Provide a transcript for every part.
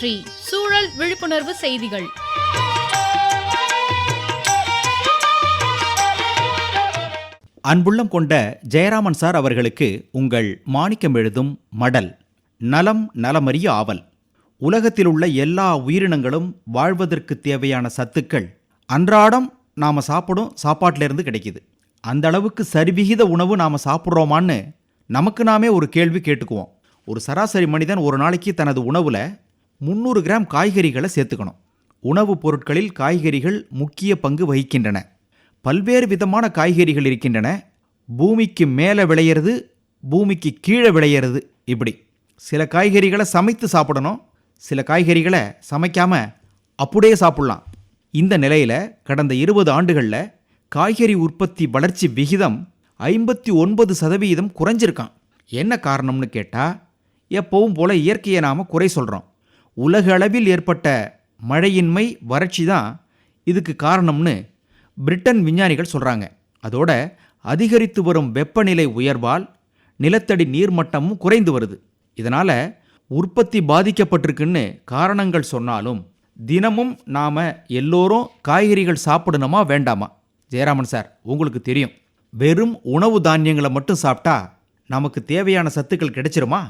சுற்றி சூழல் விழிப்புணர்வு செய்திகள். அன்புள்ளம் கொண்ட ஜெயராமன் சார் அவர்களுக்கு உங்கள் மாணிக்கம் எழுதும் மடல் நலம் நலமறிய ஆவல். உலகத்தில் உள்ள எல்லா உயிரினங்களும் வாழ்வதற்கு தேவையான சத்துக்கள் அன்றாடம் நாம் சாப்பிடும் சாப்பாட்டிலிருந்து கிடைக்கிது. அந்த அளவுக்கு சரிவிகித உணவு நாம் சாப்பிட்றோமான்னு நமக்கு நாமே ஒரு கேள்வி கேட்டுக்குவோம். ஒரு சராசரி மனிதன் ஒரு நாளைக்கு தனது உணவில் முந்நூறு கிராம் காய்கறிகளை சேர்த்துக்கணும். உணவுப் பொருட்களில் காய்கறிகள் முக்கிய பங்கு வகிக்கின்றன. பல்வேறு விதமான காய்கறிகள் இருக்கின்றன. பூமிக்கு மேலே விளையிறது பூமிக்கு கீழே விளையிறது இப்படி. சில காய்கறிகளை சமைத்து சாப்பிடணும். சில காய்கறிகளை சமைக்காம அப்படியே சாப்பிடலாம். இந்த நிலையில் கடந்த இருபது ஆண்டுகளில் காய்கறி உற்பத்தி வளர்ச்சி விகிதம் ஐம்பத்தி ஒன்பது சதவீதம் குறைஞ்சிருக்கான் என்ன காரணம்னு கேட்டால் எப்பவும் போல இயற்கையை நாம் குறை சொல்கிறோம் உலக அளவில் ஏற்பட்ட மழையின்மை வறட்சி தான் இதுக்கு காரணம்னு பிரிட்டன் விஞ்ஞானிகள் சொல்கிறாங்க அதோட அதிகரித்து வரும் வெப்பநிலை உயர்வால் நிலத்தடி நீர்மட்டமும் குறைந்து வருது. இதனால் உற்பத்தி பாதிக்கப்பட்டிருக்குன்னு காரணங்கள் சொன்னாலும் தினமும் நாம் எல்லோரும் காய்கறிகள் சாப்பிடணுமா வேண்டாமா? ஜெயராமன் சார் உங்களுக்கு தெரியும். வெறும் உணவு தானியங்களை மட்டும் சாப்பிட்டா நமக்கு தேவையான சத்துக்கள் கிடைச்சிருமா?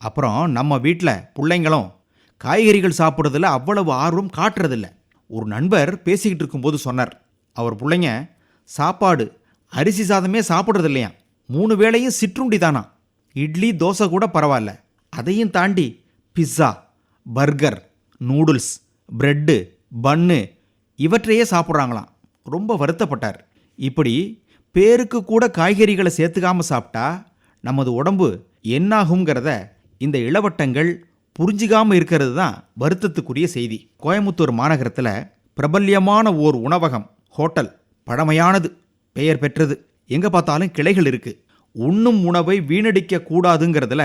அப்புறம் நம்ம வீட்டில் பிள்ளைங்களும் காய்கறிகள் சாப்பிட்றதுல அவ்வளவு ஆர்வம் காட்டுறதில்ல. ஒரு நண்பர் பேசிக்கிட்டு இருக்கும்போது சொன்னார் அவர் பிள்ளைங்க சாப்பாடு அரிசி சாதமே சாப்பிட்றது இல்லையா மூணு வேளையும் சிற்றுண்டி தானா? இட்லி தோசை கூட பரவாயில்ல. அதையும் தாண்டி pizza burger noodles bread bun இவற்றையே சாப்பிட்றாங்களாம். ரொம்ப வருத்தப்பட்டார். இப்படி பேருக்கு கூட காய்கறிகளை சேர்த்துக்காம சாப்பிட்டா நமது உடம்பு என்னாகுங்கிறத இந்த இளவட்டங்கள் புரிஞ்சிக்காமல் இருக்கிறது தான் வருத்தத்துக்குரிய செய்தி. கோயமுத்தூர் மாநகரத்தில் பிரபல்யமான ஓர் உணவகம் ஹோட்டல் பழமையானது பெயர் பெற்றது. எங்கே பார்த்தாலும் கிளைகள் இருக்குது உண்ணும் உணவை வீணடிக்க கூடாதுங்கிறதுல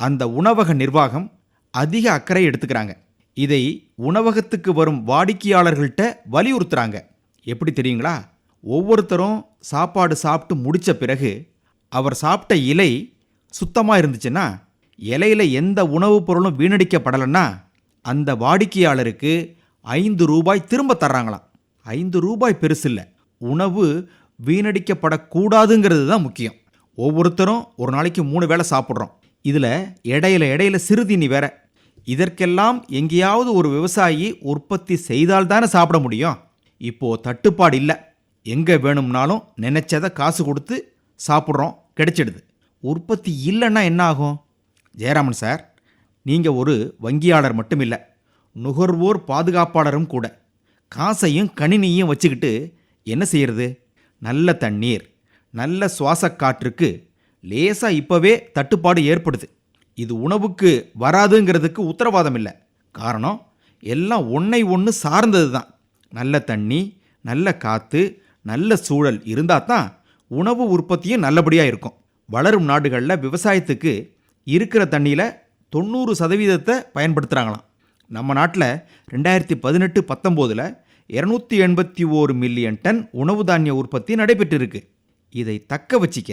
அந்த உணவக நிர்வாகம் அதிக அக்கறை எடுத்துக்கிறாங்க. இதை உணவகத்துக்கு வரும் வாடிக்கையாளர்கள்ட்ட வலியுறுத்துறாங்க. எப்படி தெரியுங்களா? ஒவ்வொருத்தரும் சாப்பாடு சாப்பிட்டு முடித்த பிறகு அவர் சாப்பிட்ட இலை சுத்தமாக இருந்துச்சுன்னா இலையில எந்த உணவுப் பொருளும் வீணடிக்கப்படலைன்னா அந்த வாடிக்கையாளருக்கு ஐந்து ரூபாய் திரும்ப தர்றாங்களாம். ஐந்து ரூபாய் பெருசில்லை உணவு வீணடிக்கப்படக்கூடாதுங்கிறது தான் முக்கியம். ஒவ்வொருத்தரும் ஒரு நாளைக்கு மூணு வேளை சாப்பிட்றோம். இதில் இடையில இடையில சிறுதீனி வேற. இதற்கெல்லாம் எங்கேயாவது ஒரு விவசாயி உற்பத்தி செய்தால் தானே சாப்பிட முடியும். இப்போது தட்டுப்பாடு இல்லை. எங்கே வேணும்னாலும் நினைச்சதை காசு கொடுத்து சாப்பிட்றோம். கிடைச்சிடுது. உற்பத்தி இல்லைன்னா என்ன ஆகும்? ஜெயராமன் சார் நீங்கள் ஒரு வங்கியாளர் மட்டும் இல்லை நுகர்வோர் பாதுகாப்பாளரும் கூட. காசையும் கணினியும் வச்சுக்கிட்டு என்ன செய்கிறது நல்ல தண்ணீர் நல்ல சுவாச காற்றுக்கு லேசாக இப்போவே தட்டுப்பாடு ஏற்படுது. இது உணவுக்கு வராதுங்கிறதுக்கு உத்தரவாதம் இல்லை காரணம் எல்லாம் ஒன்றை ஒன்று சார்ந்தது தான் நல்ல தண்ணி நல்ல காற்று நல்ல சூழல் இருந்தால் தான் உணவு உற்பத்தியும் நல்லபடியாக இருக்கும். வளரும் நாடுகளில் விவசாயத்துக்கு இருக்கிற தண்ணியில் தொண்ணூறு சதவீதத்தை பயன்படுத்துகிறாங்களாம் நம்ம நாட்டில் ரெண்டாயிரத்தி பதினெட்டு பத்தொம்போதில் இரநூத்தி எண்பத்தி ஓரு மில்லியன் டன் உணவு தானிய உற்பத்தி நடைபெற்றிருக்கு. இதை தக்க வச்சிக்க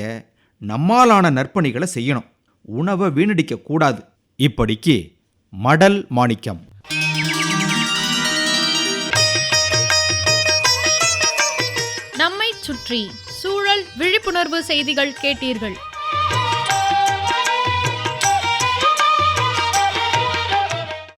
நம்மாலான நற்பணிகளை செய்யணும். உணவை வீணடிக்க கூடாது. இப்படிக்கு மடல் மாணிக்கம். நம்மை சுற்றி சூழல் விழிப்புணர்வு செய்திகள் கேட்டீர்கள்.